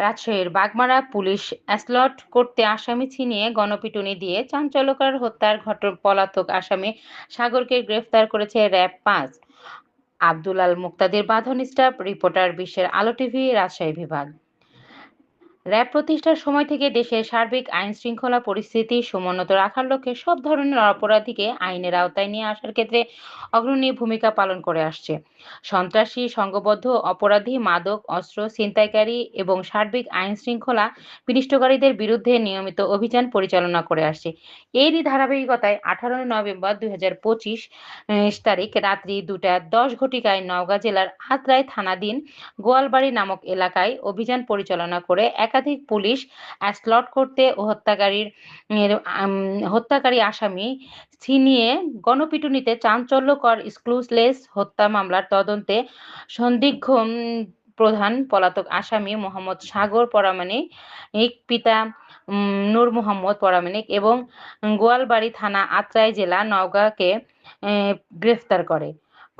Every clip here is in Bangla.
রাজশাহীর বাগমারা পুলিশ অ্যাসলট করতে আসামি ছিনিয়ে গণপিটুনি দিয়ে চাঞ্চল্যকর হত্যার ঘটন পলাতক আসামি সাগরকে গ্রেফতার করেছে র্যাব পাঁচ। আব্দুল আল মুক্তাদির বাঁধন স্টাফ, রিপোর্টার, বিশ্বের আলো টিভি, রাজশাহী বিভাগ। র্যাব প্রতিষ্ঠার সময় থেকে দেশের সার্বিক আইন শৃঙ্খলা পরিস্থিতি সমুন্নত রাখার লক্ষ্যে সব ধরনের অপরাধীকে আইনের আওতায় নিয়ে আসার ক্ষেত্রে অগ্রণী ভূমিকা পালন করে আসছে। সন্ত্রাসী, সংঘবদ্ধ, অপরাধী, মাদক, অস্ত্র, ছিনতাইকারী এবং সার্বিক আইন শৃঙ্খলা বিনিষ্টকারীদের বিরুদ্ধে নিয়মিত অভিযান পরিচালনা করে আসছে। এরই ধারাবাহিকতায় আঠারোই নভেম্বর দুই হাজার পঁচিশ তারিখ রাত্রি দুটা দশ ঘটিকায় নওগাঁ জেলার আত্রাই থানাধীন গোয়ালবাড়ি নামক এলাকায় অভিযান পরিচালনা করে একাধিক পুলিশ অ্যাসলট করতে ও হত্যাকারীর হত্যাকারী আসামি ছিনিয়ে গণপিটুনিতে চাঞ্চল্যকর স্ক্লুজলেস হত্যা মামলার তদন্তে সন্দিগ্ধ প্রধান পলাতক আসামি মোহাম্মদ সাগর পরামানিক, পিতা নূর মোহাম্মদ পরামানিক এবং গোয়ালবাড়ি থানা আত্রাই জেলা নওগাঁকে গ্রেফতার করে।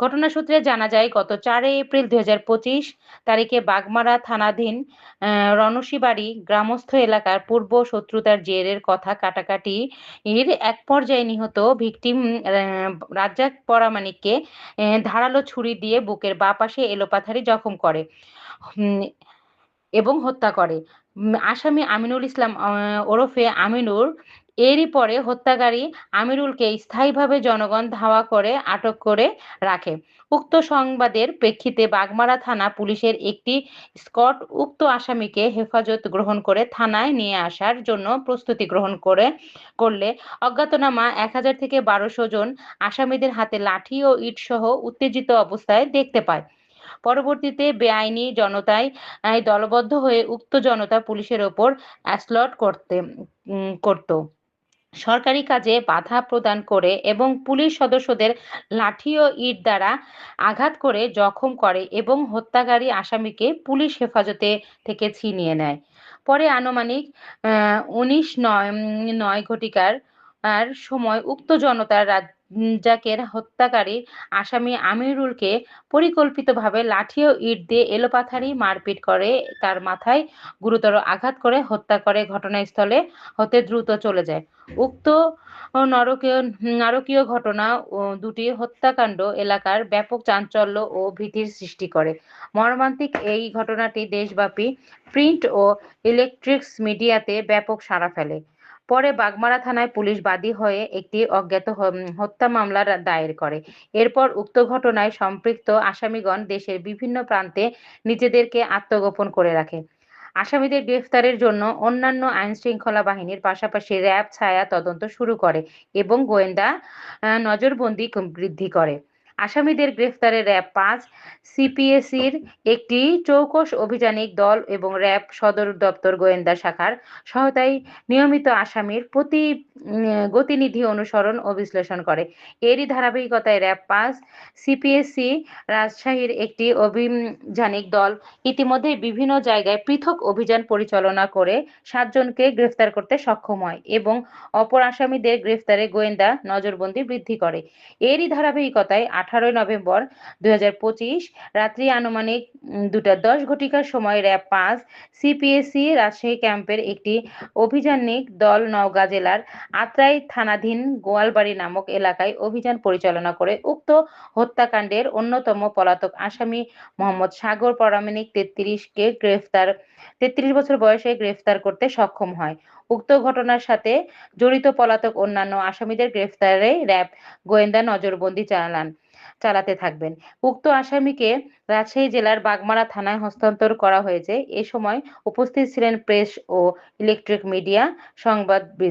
ঘটনা সূত্রে জানা যায়, গত চারই এপ্রিল দুই হাজার পঁচিশ তারিখে বাগমারা থানাধীন রনসিবাড়ি গ্রামস্থ এলাকার পূর্ব শত্রুতার জেরের কথা কাটাকাটি এর এক পর্যায়ে নিহত ভিকটিম রাজ্জাক পরামানিককে ধারালো ছুরি দিয়ে বুকের বা পাশে এলোপাথারি জখম করে এবং হত্যা করে। আসামি আমিনুল ইসলাম ওরফে আমিনুর। এরই পরে হত্যাকারী আমিরুলকে স্থায়ীভাবে জনগণ ধাওয়া করে, আটক করে রাখে। উক্ত সংবাদের প্রেক্ষিতে বাগমারা থানা পুলিশের একটি স্কট উক্ত আসামিকে হেফাজত গ্রহণ করে থানায় নিয়ে আসার জন্য প্রস্তুতি গ্রহণ করে, করলে অজ্ঞাতনামা এক হাজার থেকে বারোশো জন আসামিদের হাতে লাঠি ও ইট সহ উত্তেজিত অবস্থায় দেখতে পায়। পরবর্তীতে বেআইনি জনতায় দলবদ্ধ হয়ে উক্ত জনতা পুলিশের ওপর অ্যাসলট করতে করত। সরকারি কাজে বাধা প্রদান করে এবং পুলিশ সদস্যদের লাঠি ও ইট দ্বারা আঘাত করে, জখম করে এবং হত্যাকারী আসামিকে পুলিশ হেফাজতে থেকে ছিনিয়ে নেয়। পরে আনুমানিক উনিশ নয় নয় ঘটিকার আর সময় উক্ত জনতার রাজ্জাকের হত্যাকারী আসামি আমিরুলকে পরিকল্পিতভাবে লাঠি ও ইট দিয়ে এলোপাথারি মারপিট করে, তার মাথায় গুরুতর আঘাত করে হত্যা করে ঘটনাস্থলে হতে দ্রুত চলে যায়। উক্ত নরকীয়, নারকীয় ঘটনা দুটি হত্যাকাণ্ড এলাকার ব্যাপক চাঞ্চল্য ও ভীতির সৃষ্টি করে। মর্মান্তিক এই ঘটনাটি দেশব্যাপী প্রিন্ট ও ইলেকট্রিক্স মিডিয়াতে ব্যাপক সাড়া ফেলে। পরে বাগমারা থানায় পুলিশ বাদী হয়ে একটি অজ্ঞাত হত্যা মামলা দায়ের করে। এরপর উক্ত ঘটনায় সম্পৃক্ত আসামিগণ দেশের বিভিন্ন প্রান্তে নিজেদেরকে আত্মগোপন করে রাখে। আসামিদের গ্রেফতারের জন্য অন্যান্য আইন শৃঙ্খলা বাহিনীর পাশাপাশি র্যাব, ছায়া তদন্ত শুরু করে এবং গোয়েন্দা নজরবন্দি বৃদ্ধি করে। আসামিদের গ্রেফতারে র্যাব পাঁচ সিপিএসির একটি চৌকস অভিযানিক দল এবং র্যাব সদর দপ্তর গোয়েন্দা শাখার সহায়তায় নিয়মিত আসামির প্রতি গতিনিধি অনুসরণ ও বিশ্লেষণ করে। এরই ধারাবাহিকতায় র্যাব পাঁচ সিপিএসসি রাজশাহীর একটি অভিযানিক দল ইতিমধ্যে বিভিন্ন জায়গায় পৃথক অভিযান পরিচালনা করে সাতজনকে গ্রেফতার করতে সক্ষম হয় এবং অপর আসামিদের গ্রেফতারে গোয়েন্দা নজরবন্দি বৃদ্ধি করে। এরই ধারাবাহিকতায় আঠারোই নভেম্বর দুই হাজার পঁচিশ, রাত্রি আনুমানিক দুটা দশ ঘটিকার সময় র্যাব পাঁচ সিপিএসসি রাজশাহী ক্যাম্পের একটি অভিযানিক দল নওগাঁ জেলার আত্রাই থানাধীন গোয়ালবাড়ি নামক এলাকায় অভিযান পরিচালনা করে উক্ত হত্যাকাণ্ডের অন্যতম পলাতক আসামি মোহাম্মদ সাগর পরামানিক তেত্রিশকে গ্রেফতার, তেত্রিশ বছর বয়সে গ্রেফতার করতে সক্ষম হয়। উক্ত ঘটনার সাথে জড়িত পলাতক অন্যান্য আসামিদের গ্রেফতারে র্যাব গোয়েন্দা নজরবন্দি চালান চালাতে থাকবেন। উক্ত আসামিকে রাজশাহী জেলার বাগমারা থানায় হস্তান্তর করা হয়েছে। এ সময় উপস্থিত ছিলেন প্রেস ও ইলেকট্রিক মিডিয়া, সংবাদ